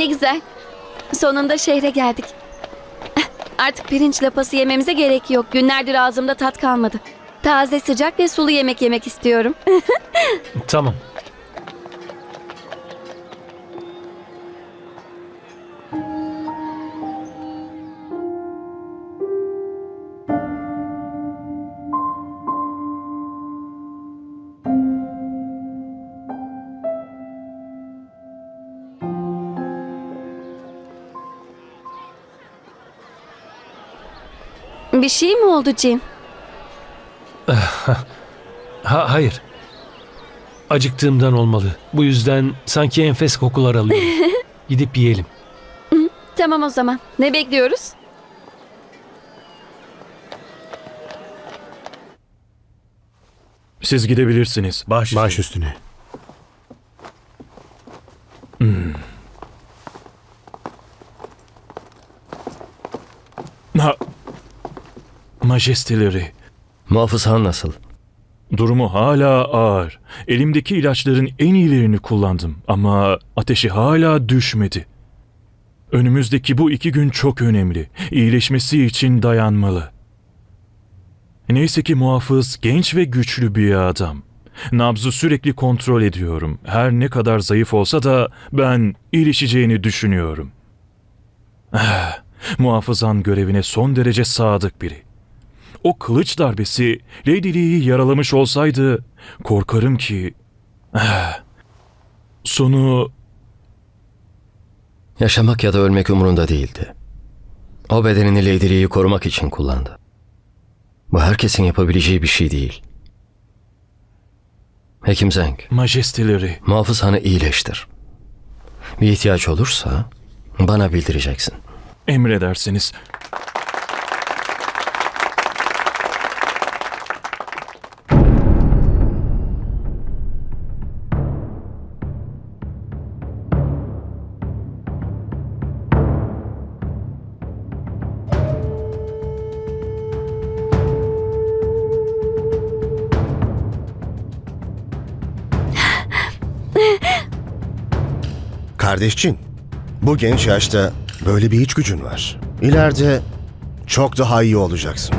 Ah ne güzel. Sonunda şehre geldik. Eh, Artık pirinç lapası yememize gerek yok. Günlerdir ağzımda tat kalmadı. Taze, sıcak ve sulu yemek yemek istiyorum. Tamam. Bir şey mi oldu Cin? Ha hayır. Acıktığımdan olmalı. Bu yüzden sanki enfes kokular alıyorum. Gidip yiyelim. Tamam o zaman. Ne bekliyoruz? Siz gidebilirsiniz. Baş, Baş üstüne. Ha. Majesteleri. Muhafız Han nasıl? Durumu hala ağır. Elimdeki ilaçların en iyilerini kullandım ama ateşi hala düşmedi. Önümüzdeki bu iki gün çok önemli. İyileşmesi için dayanmalı. Neyse ki muhafız genç ve güçlü bir adam. Nabzı sürekli kontrol ediyorum. Her ne kadar zayıf olsa da ben iyileşeceğini düşünüyorum. Ah, muhafızan görevine son derece sadık biri. O kılıç darbesi Lady Lee'yi yaralamış olsaydı korkarım ki ah, sonu Yaşamak ya da ölmek umurunda değildi. O bedenini Lady Lee'yi korumak için kullandı. Bu herkesin yapabileceği bir şey değil. Hekim Zeng, majesteleri muhafız hanı iyileştir. Bir ihtiyaç olursa bana bildireceksin. emredersiniz. Kardeşçin, bu genç yaşta böyle bir iç gücün var. İleride çok daha iyi olacaksın.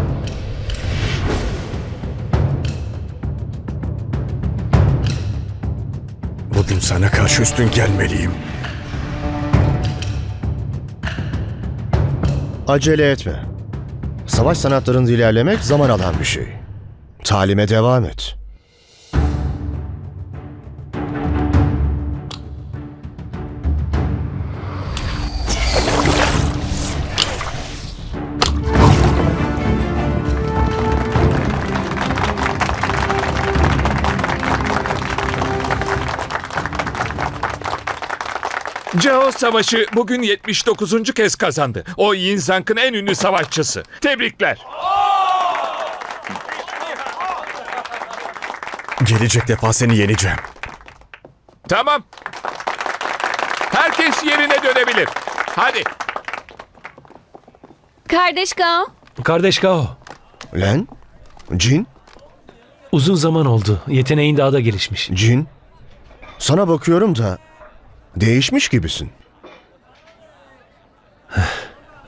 Bugün sana karşı üstün gelmeliyim. Acele etme. Savaş sanatlarında ilerlemek zaman alan bir şey. Talime devam et. Cao Savaşı bugün 79. kez kazandı. O Yin Zang'ın en ünlü savaşçısı. Tebrikler. Gelecek defa seni yeneceğim. Tamam. Herkes yerine dönebilir. Hadi. Kardeş Gao. Kardeş Gao. Len? Cin? Uzun zaman oldu. Yeteneğin daha da gelişmiş. Cin? Sana bakıyorum da değişmiş gibisin.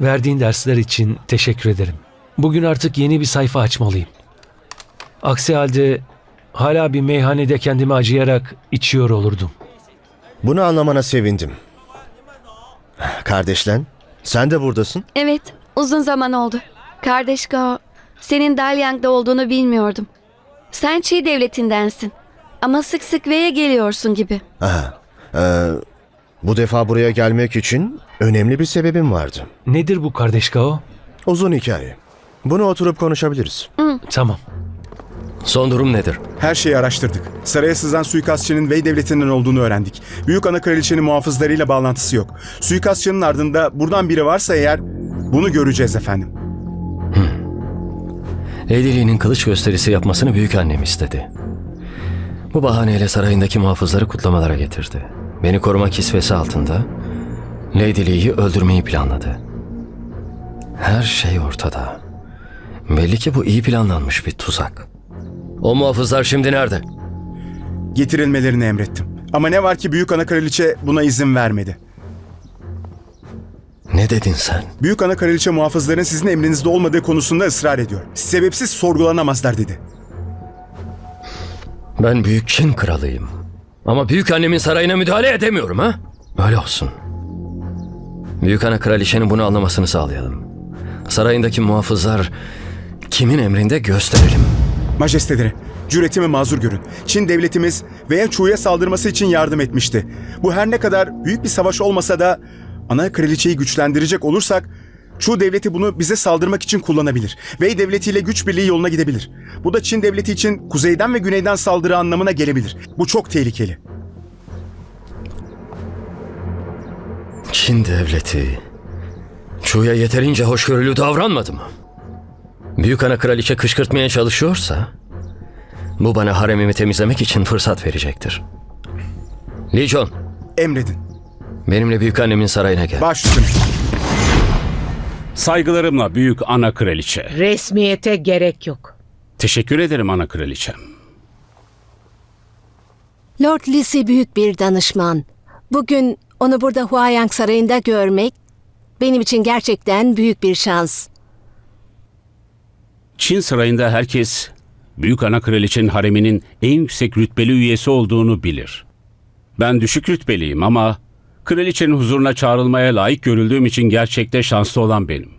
Verdiğin dersler için teşekkür ederim. Bugün artık yeni bir sayfa açmalıyım. Aksi halde hala bir meyhanede kendimi acıyarak içiyor olurdum. Bunu anlamana sevindim. Kardeşlen, sen de buradasın. Evet, uzun zaman oldu. Kardeş Gao, senin Dalyang'da olduğunu bilmiyordum. Sen Çiğ devletindensin. Ama sık sık V'ye geliyorsun gibi. Aha, ee, bu defa buraya gelmek için önemli bir sebebim vardı. Nedir bu kardeş Gao? Uzun hikaye. Bunu oturup konuşabiliriz. Tamam. Son durum nedir? Her şeyi araştırdık. Saraya sızan suikastçının Wei devletinden olduğunu öğrendik. Büyük ana kraliçenin muhafızlarıyla bağlantısı yok. Suikastçının ardında buradan biri varsa eğer bunu göreceğiz efendim. Lady Lee'nin kılıç gösterisi yapmasını büyük annem istedi. Bu bahaneyle sarayındaki muhafızları kutlamalara getirdi. Beni koruma kisvesi altında Lady Lee'yi öldürmeyi planladı. Her şey ortada. Belli ki bu iyi planlanmış bir tuzak. O muhafızlar şimdi nerede? Getirilmelerini emrettim. Ama ne var ki büyük ana kraliçe buna izin vermedi. Ne dedin sen? Büyük ana kraliçe muhafızların sizin emrinizde olmadığı konusunda ısrar ediyor. Sebepsiz sorgulanamazlar dedi. Ben büyük Çin kralıyım. Ama büyük annemin sarayına müdahale edemiyorum ha? Öyle olsun. Büyük ana kraliçenin bunu anlamasını sağlayalım. Sarayındaki muhafızlar kimin emrinde gösterelim. Majesteleri, cüretimi mazur görün. Çin devletimiz veya Chu'ya saldırması için yardım etmişti. Bu her ne kadar büyük bir savaş olmasa da ana kraliçeyi güçlendirecek olursak Chu devleti bunu bize saldırmak için kullanabilir. Wei devletiyle güç birliği yoluna gidebilir. Bu da Çin devleti için kuzeyden ve güneyden saldırı anlamına gelebilir. Bu çok tehlikeli. Çin devleti Çu'ya yeterince hoşgörülü davranmadı mı? Büyük ana kraliçe kışkırtmaya çalışıyorsa bu bana haremimi temizlemek için fırsat verecektir. Li Jun, Emredin. benimle büyük annemin sarayına gel. Baş üstüne. Saygılarımla büyük ana kraliçe. Resmiyete gerek yok. Teşekkür ederim ana kraliçem. Lord Lisi büyük bir danışman. Bugün onu burada Huayang Sarayı'nda görmek benim için gerçekten büyük bir şans. Çin sarayında herkes büyük ana kraliçenin hareminin en yüksek rütbeli üyesi olduğunu bilir. Ben düşük rütbeliyim ama kraliçenin huzuruna çağrılmaya layık görüldüğüm için gerçekte şanslı olan benim.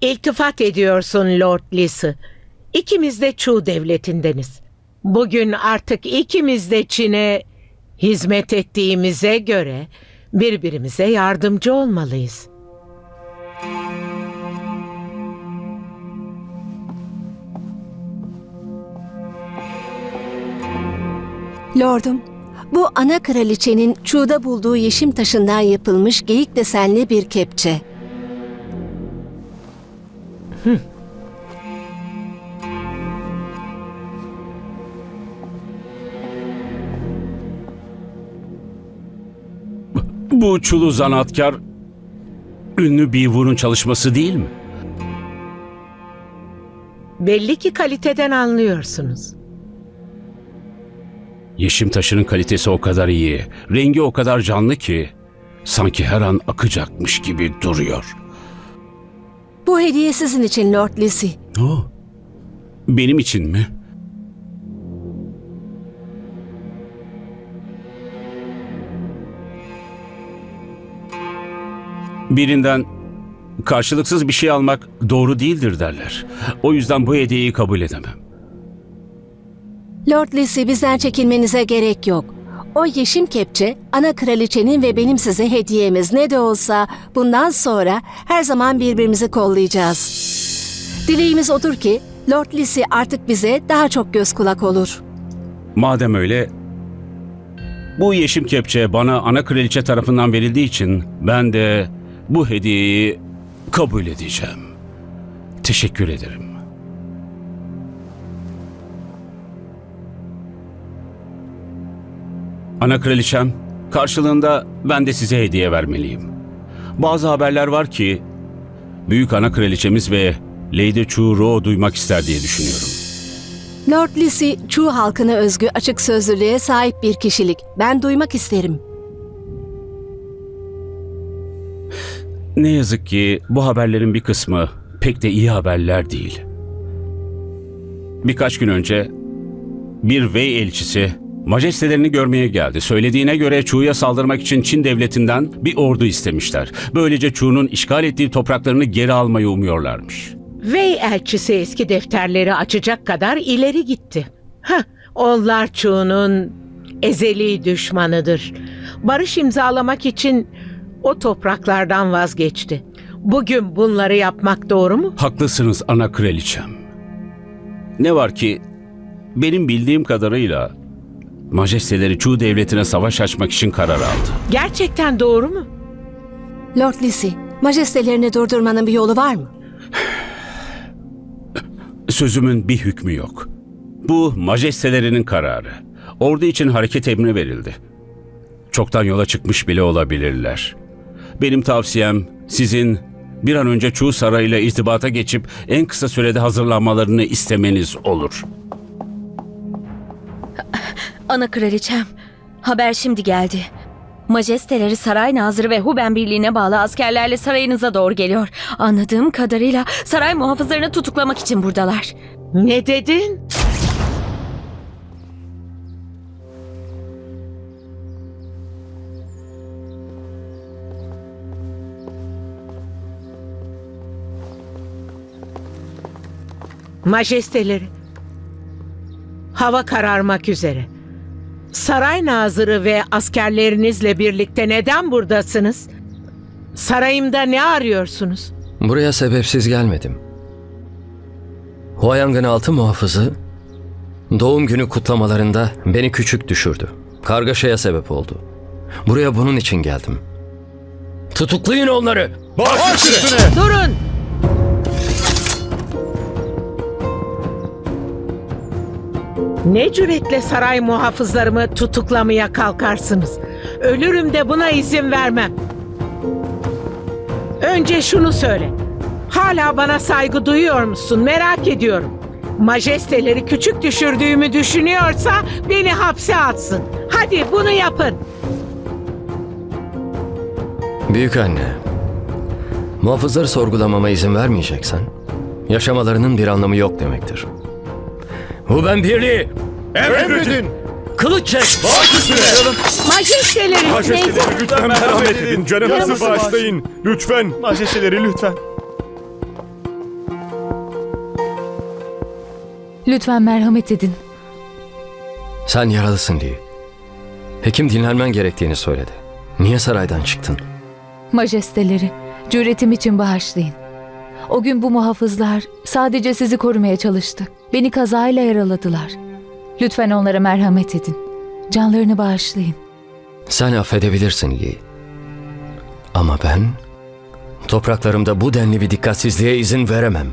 İltifat ediyorsun Lord Lisi. İkimiz de Chu devletindeniz. Bugün artık ikimiz de Çin'e hizmet ettiğimize göre birbirimize yardımcı olmalıyız. Lordum, bu ana kraliçenin Çu'da bulduğu yeşim taşından yapılmış geyik desenli bir kepçe. Bu çulu zanaatkar ünlü Bivu'nun çalışması değil mi? Belli ki kaliteden anlıyorsunuz. Yeşim taşının kalitesi o kadar iyi, rengi o kadar canlı ki sanki her an akacakmış gibi duruyor. Bu hediye sizin için Lord Lisi. Oh, benim için mi? Birinden karşılıksız bir şey almak doğru değildir derler. O yüzden bu hediyeyi kabul edemem. Lord Lisi bizden çekinmenize gerek yok. O yeşim kepçe ana kraliçenin ve benim size hediyemiz ne de olsa bundan sonra her zaman birbirimizi kollayacağız. Dileğimiz odur ki Lord Lisi artık bize daha çok göz kulak olur. Madem öyle, bu yeşim kepçe bana ana kraliçe tarafından verildiği için ben de bu hediyeyi kabul edeceğim. Teşekkür ederim. Ana kraliçem, karşılığında ben de size hediye vermeliyim. Bazı haberler var ki büyük ana kraliçemiz ve Lady Chu Ro duymak ister diye düşünüyorum. Lord Lisi, Chu halkına özgü açık sözlülüğe sahip bir kişilik. Ben duymak isterim. Ne yazık ki bu haberlerin bir kısmı pek de iyi haberler değil. Birkaç gün önce bir Wei elçisi majestelerini görmeye geldi. Söylediğine göre Chu'ya saldırmak için Çin devletinden bir ordu istemişler. Böylece Chu'nun işgal ettiği topraklarını geri almayı umuyorlarmış. Vey elçisi eski defterleri açacak kadar ileri gitti. Heh, onlar Chu'nun ezeli düşmanıdır. Barış imzalamak için o topraklardan vazgeçti. Bugün bunları yapmak doğru mu? Haklısınız ana kraliçem. Ne var ki benim bildiğim kadarıyla majesteleri Chu devletine savaş açmak için karar aldı. Gerçekten doğru mu? Lord Lisi, majestelerini durdurmanın bir yolu var mı? Sözümün bir hükmü yok. Bu majestelerinin kararı. Ordu için hareket emri verildi. Çoktan yola çıkmış bile olabilirler. Benim tavsiyem sizin bir an önce Çuğ Sarayı ile irtibata geçip en kısa sürede hazırlanmalarını istemeniz olur. Ana kraliçem, haber şimdi geldi. Majesteleri saray nazırı ve Huben birliğine bağlı askerlerle sarayınıza doğru geliyor. Anladığım kadarıyla saray muhafızlarını tutuklamak için buradalar. Ne dedin? Majesteleri. Hava kararmak üzere. Saray nazırı ve askerlerinizle birlikte neden buradasınız? Sarayımda ne arıyorsunuz? Buraya sebepsiz gelmedim. Huayang'ın altı muhafızı doğum günü kutlamalarında beni küçük düşürdü. Kargaşaya sebep oldu. Buraya bunun için geldim. Tutuklayın onları. Durun! Ne cüretle saray muhafızlarımı tutuklamaya kalkarsınız? Ölürüm de buna izin vermem. Önce şunu söyle. Hala bana saygı duyuyor musun? Merak ediyorum. Majesteleri küçük düşürdüğümü düşünüyorsa beni hapse atsın. Hadi bunu yapın. Büyük anne. Muhafızları sorgulamama izin vermeyeceksen yaşamalarının bir anlamı yok demektir. Huben Birliği! Emredin. Kılıç çek! Majesteleri Majesteleri lütfen merhamet edin. Canınızı bağışlayın. Lütfen. Majesteleri lütfen. Lütfen merhamet edin. Sen yaralısın Lee. Hekim dinlenmen gerektiğini söyledi. Niye saraydan çıktın? Majesteleri, cüretim için bağışlayın. O gün bu muhafızlar sadece sizi korumaya çalıştı. Beni kazayla yaraladılar. Lütfen onlara merhamet edin. Canlarını bağışlayın. Sen affedebilirsin Lee. Ama ben topraklarımda bu denli bir dikkatsizliğe izin veremem.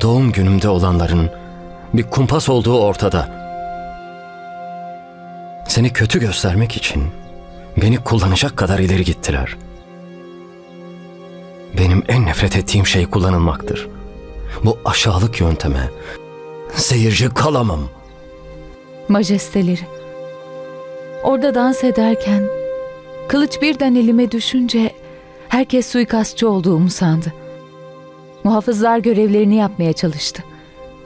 Doğum günümde olanların bir kumpas olduğu ortada. Seni kötü göstermek için beni kullanacak kadar ileri gittiler. Benim en nefret ettiğim şey kullanılmaktır. Bu aşağılık yönteme seyirci kalamam. Majesteleri. Orada dans ederken kılıç birden elime düşünce herkes suikastçı olduğumu sandı. Muhafızlar görevlerini yapmaya çalıştı.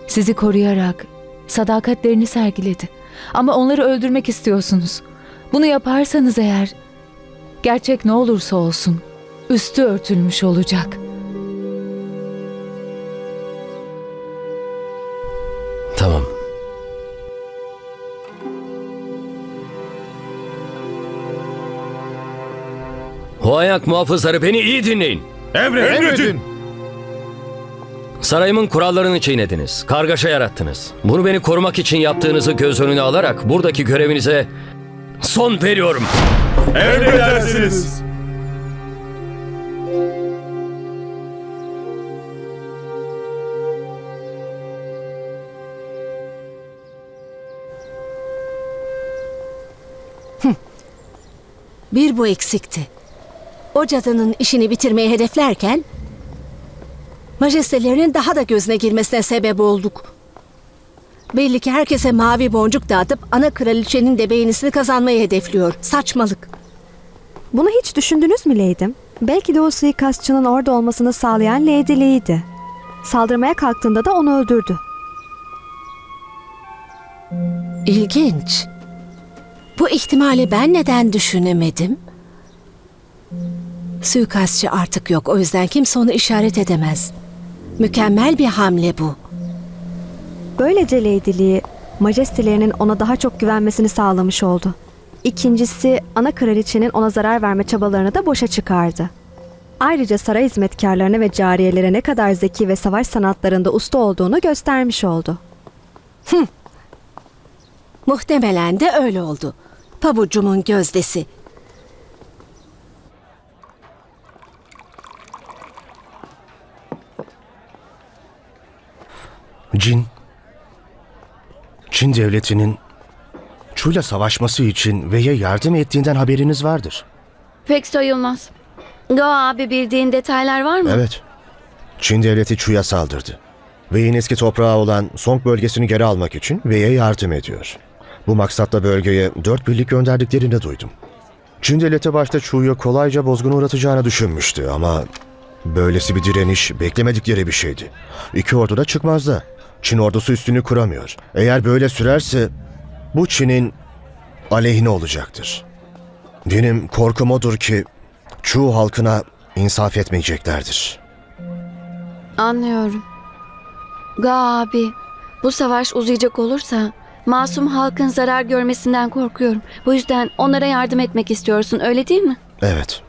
Sizi koruyarak sadakatlerini sergiledi. Ama onları öldürmek istiyorsunuz. Bunu yaparsanız eğer gerçek ne olursa olsun üstü örtülmüş olacak. Huayak muhafızları beni iyi dinleyin. Emredin. Sarayımın kurallarını çiğnediniz. Kargaşa yarattınız. Bunu beni korumak için yaptığınızı göz önüne alarak buradaki görevinize son veriyorum. Emredersiniz. Bir bu eksikti. O cadının işini bitirmeyi hedeflerken majestelerinin daha da gözüne girmesine sebep olduk. Belli ki herkese mavi boncuk dağıtıp ana kraliçenin de beğenisini kazanmayı hedefliyor. Saçmalık. Bunu hiç düşündünüz mü Leydim? Belki de o suikastçının orada olmasını sağlayan Lady Lee'ydi. Saldırmaya kalktığında da onu öldürdü. İlginç. Bu ihtimali ben neden düşünemedim? Suikastçı artık yok. O yüzden kimse onu işaret edemez. Mükemmel bir hamle bu. Böylece Lady Lee, majestelerinin ona daha çok güvenmesini sağlamış oldu. İkincisi, ana kraliçenin ona zarar verme çabalarını da boşa çıkardı. Ayrıca saray hizmetkarlarına ve cariyelere ne kadar zeki ve savaş sanatlarında usta olduğunu göstermiş oldu. Muhtemelen de öyle oldu. Pabucumun gözdesi. Cin. Çin devletinin Çu'yla savaşması için Vey'e yardım ettiğinden haberiniz vardır. Pek sayılmaz. Go abi bildiğin detaylar var mı? Evet. Çin devleti Çu'ya saldırdı. Vey'in eski toprağı olan Song bölgesini geri almak için Vey'e yardım ediyor. Bu maksatla bölgeye dört birlik gönderdiklerini de duydum. Çin devleti başta Chu'yu kolayca bozguna uğratacağını düşünmüştü ama böylesi bir direniş beklemedikleri bir şeydi. İki ordu da çıkmazdı. Çin ordusu üstünü kuramıyor. Eğer böyle sürerse bu Çin'in aleyhine olacaktır. Benim korkum odur ki Chu halkına insaf etmeyeceklerdir. Anlıyorum. Ga abi, bu savaş uzayacak olursa masum halkın zarar görmesinden korkuyorum. Bu yüzden onlara yardım etmek istiyorsun, öyle değil mi? Evet.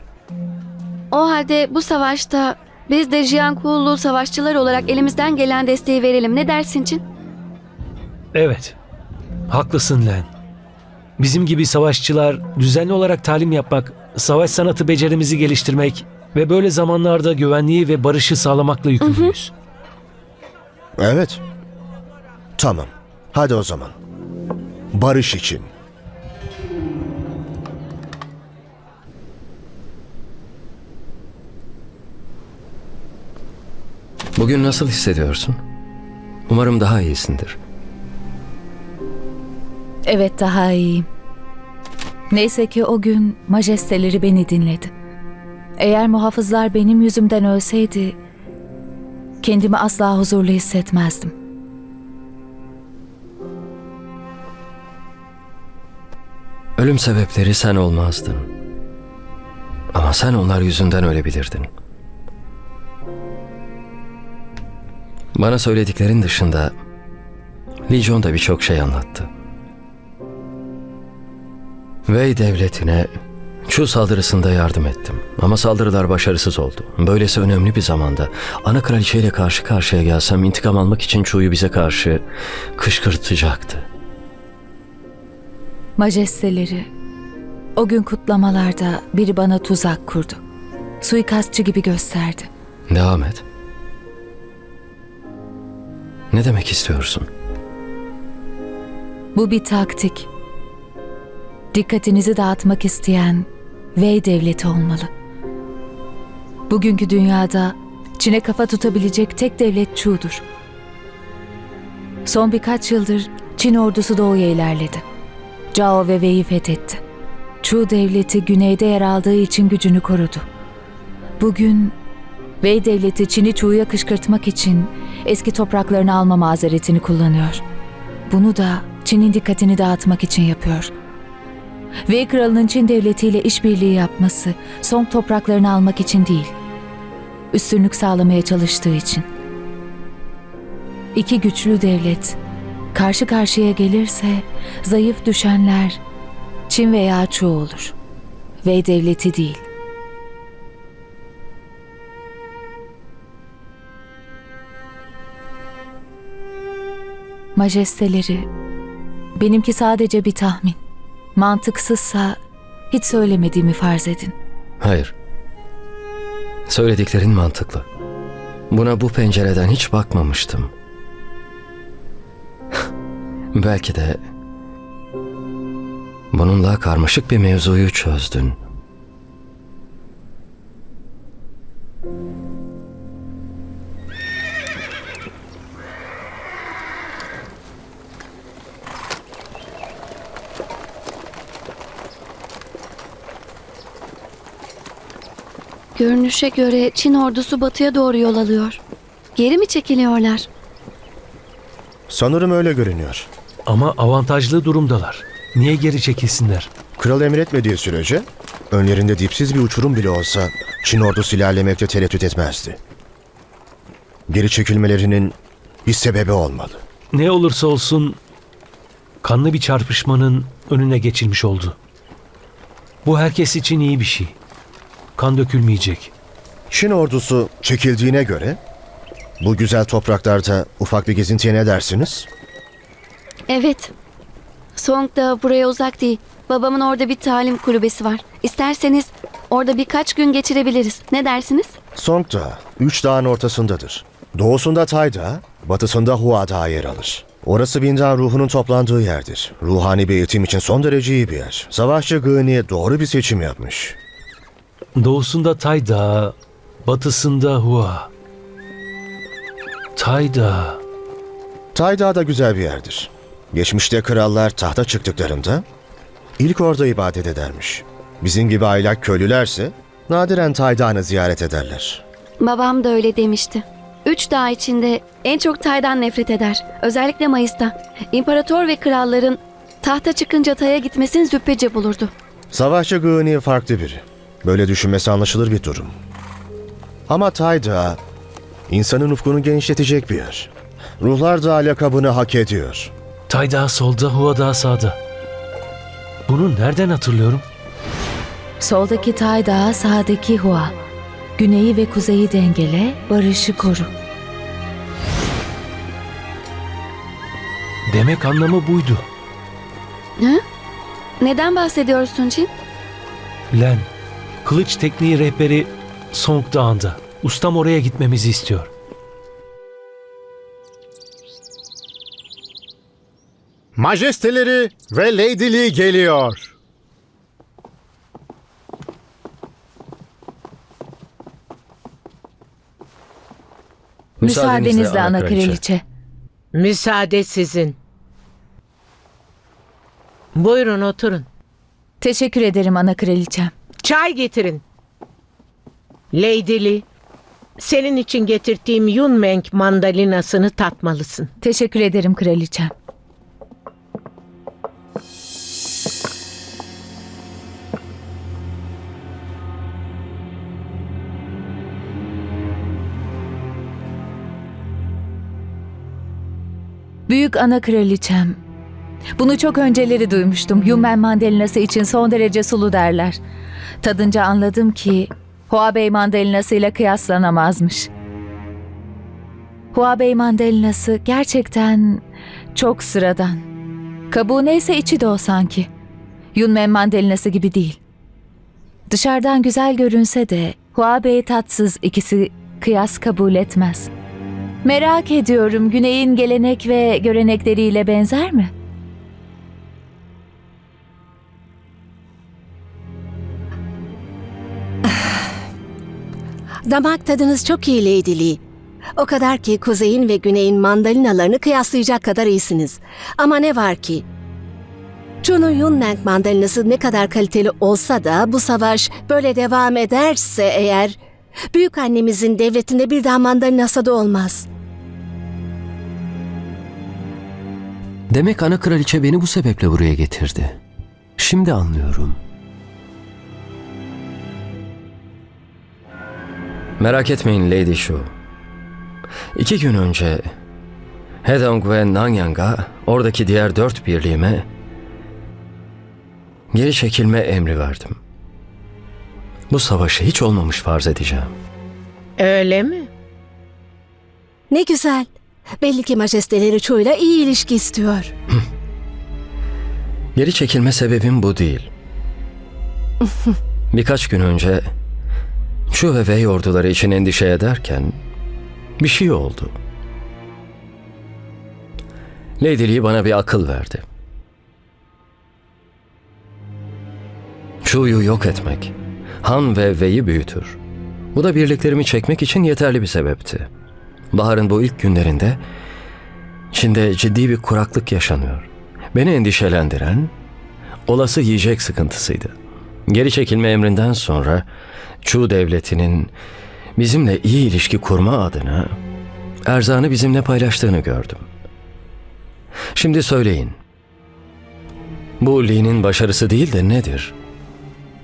O halde bu savaşta biz de Jiankullu savaşçılar olarak elimizden gelen desteği verelim. Ne dersin Çin? Evet. Haklısın Len. Bizim gibi savaşçılar düzenli olarak talim yapmak, savaş sanatı becerimizi geliştirmek ve böyle zamanlarda güvenliği ve barışı sağlamakla yükümlüyüz. Evet. Tamam. Hadi o zaman. Barış için. Bugün nasıl hissediyorsun? Umarım daha iyisindir. Evet daha iyiyim. Neyse ki o gün majesteleri beni dinledi. Eğer muhafızlar benim yüzümden ölseydi kendimi asla huzurlu hissetmezdim. Ölüm sebepleri sen olmazdın. Ama sen onlar yüzünden ölebilirdin. Bana söylediklerin dışında Legion da birçok şey anlattı. Wei devletine Chu saldırısında yardım ettim. Ama saldırılar başarısız oldu. Böylesi önemli bir zamanda ana kraliçeyle karşı karşıya gelsem intikam almak için Chu'yu bize karşı kışkırtacaktı. Majesteleri, o gün kutlamalarda biri bana tuzak kurdu. Suikastçı gibi gösterdi. Devam et. Ne demek istiyorsun? Bu bir taktik. Dikkatinizi dağıtmak isteyen Wei devleti olmalı. Bugünkü dünyada Çin'e kafa tutabilecek tek devlet Chu'dur. Son birkaç yıldır Çin ordusu doğuya ilerledi. Zhao ve Wei'yi fethetti. Chu devleti güneyde yer aldığı için gücünü korudu. Bugün Wei devleti Çin'i Chu'ya kışkırtmak için eski topraklarını alma mazeretini kullanıyor. Bunu da Çin'in dikkatini dağıtmak için yapıyor. Wei kralının Çin devletiyle işbirliği yapması Song topraklarını almak için değil, üstünlük sağlamaya çalıştığı için. İki güçlü devlet karşı karşıya gelirse zayıf düşenler Çin veya Çu olur. Wei devleti değil. Majesteleri, benimki sadece bir tahmin. Mantıksızsa hiç söylemediğimi farz edin. Hayır. Söylediklerin mantıklı. Buna bu pencereden hiç bakmamıştım. Belki de bununla karmaşık bir mevzuyu çözdün. Görünüşe göre Çin ordusu batıya doğru yol alıyor. Geri mi çekiliyorlar? Sanırım öyle görünüyor. Ama avantajlı durumdalar. Niye geri çekilsinler? Kral emretmediği sürece önlerinde dipsiz bir uçurum bile olsa Çin ordusu ilerlemekte tereddüt etmezdi. Geri çekilmelerinin bir sebebi olmalı. Ne olursa olsun kanlı bir çarpışmanın önüne geçilmiş oldu. Bu herkes için iyi bir şey. Kan dökülmeyecek. Çin ordusu çekildiğine göre bu güzel topraklarda ufak bir gezintiye ne dersiniz? Evet. Song da buraya uzak değil. Babamın orada bir talim kulübesi var. İsterseniz orada birkaç gün geçirebiliriz. Ne dersiniz? Song Dağı, üç dağın ortasındadır. Doğusunda Tai Dağı, batısında Hua Dağı yer alır. Orası Bindan ruhunun toplandığı yerdir. Ruhani bir eğitim için son derece iyi bir yer. Savaşçı Gıni doğru bir seçim yapmış. Doğusunda Tay Dağı, batısında Hua. Tay Dağı. Tai Dağı da güzel bir yerdir. Geçmişte krallar tahta çıktıklarında ilk orada ibadet edermiş. Bizim gibi aylak köylülerse nadiren Taydan'ı ziyaret ederler. Babam da öyle demişti. Üç dağ içinde en çok Tay'dan nefret eder. Özellikle Mayıs'ta. İmparator ve kralların tahta çıkınca Tay'a gitmesini züppece bulurdu. Savaşçı Gığni farklı biri. Böyle düşünmesi anlaşılır bir durum. Ama Tayda insanın ufkunu genişletecek bir yer. Ruhlar da lakabını hak ediyor. Tayda solda, Hua sağda. Bunu nereden hatırlıyorum? Soldaki Tay Dağı, sağdaki Hua. Güneyi ve kuzeyi dengele, barışı koru. Demek anlamı buydu. Neden bahsediyorsun Cin? Len, kılıç tekniği rehberi Song Dağı'nda. Ustam oraya gitmemizi istiyor. Majesteleri ve Lady'li geliyor. Müsaadenizle ana kraliçe. Müsaade sizin. Buyurun oturun. Teşekkür ederim ana kraliçem. Çay getirin. Lady senin için getirdiğim Yunmeng mandalinasını tatmalısın. Teşekkür ederim kraliçem. Büyük ana kraliçem. Bunu çok önceleri duymuştum. Yumen mandalinası için son derece sulu derler. Tadınca anladım ki Huabey mandalinası ile kıyaslanamazmış. Huabey mandalinası gerçekten çok sıradan. Kabuğu neyse içi de o sanki. Yunmen mandalinası gibi değil. Dışarıdan güzel görünse de Huabey tatsız ikisi kıyas kabul etmez. Merak ediyorum Güney'in gelenek ve görenekleriyle benzer mi? Damak tadınız çok iyi Lady Lee. O kadar ki kuzeyin ve güneyin mandalinalarını kıyaslayacak kadar iyisiniz. Ama ne var ki? Chunu Yunnan mandalinası ne kadar kaliteli olsa da bu savaş böyle devam ederse eğer büyük annemizin devletinde bir daha mandalinası da olmaz. Demek ana kraliçe beni bu sebeple buraya getirdi. Şimdi anlıyorum. Merak etmeyin Lady Shu. İki gün önce Hedong ve Nanyang'a oradaki diğer dört birliğime geri çekilme emri verdim. Bu savaşı hiç olmamış farz edeceğim. Öyle mi? Ne güzel. Belli ki majesteleri Chu'yla iyi ilişki istiyor. Geri çekilme sebebim bu değil. Birkaç gün önce şu ve orduları için endişe ederken bir şey oldu. Lady Lee bana bir akıl verdi. Chu'yu yok etmek, Han ve Wei'yi büyütür. Bu da birliklerimi çekmek için yeterli bir sebepti. Baharın bu ilk günlerinde Çin'de ciddi bir kuraklık yaşanıyor. Beni endişelendiren olası yiyecek sıkıntısıydı. Geri çekilme emrinden sonra Chu devletinin bizimle iyi ilişki kurma adına erzağını bizimle paylaştığını gördüm. Şimdi söyleyin. Bu Lee'nin başarısı değil de nedir?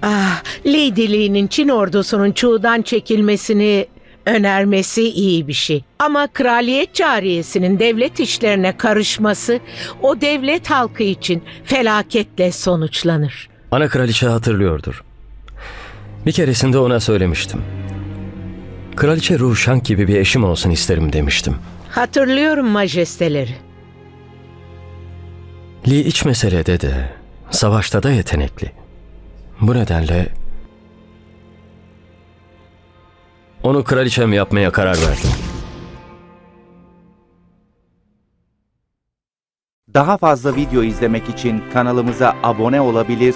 Ah, Lady Lee'nin Çin ordusunun Çuğ'dan çekilmesini önermesi iyi bir şey. Ama kraliyet cariyesinin devlet işlerine karışması o devlet halkı için felaketle sonuçlanır. Ana kraliçe hatırlıyordur. Bir keresinde ona söylemiştim. Kraliçe Ruşan gibi bir eşim olsun isterim demiştim. Hatırlıyorum majesteleri. Lee iç meselede de, savaşta da yetenekli. Bu nedenle onu kraliçem yapmaya karar verdim. Daha fazla video izlemek için kanalımıza abone olabilir,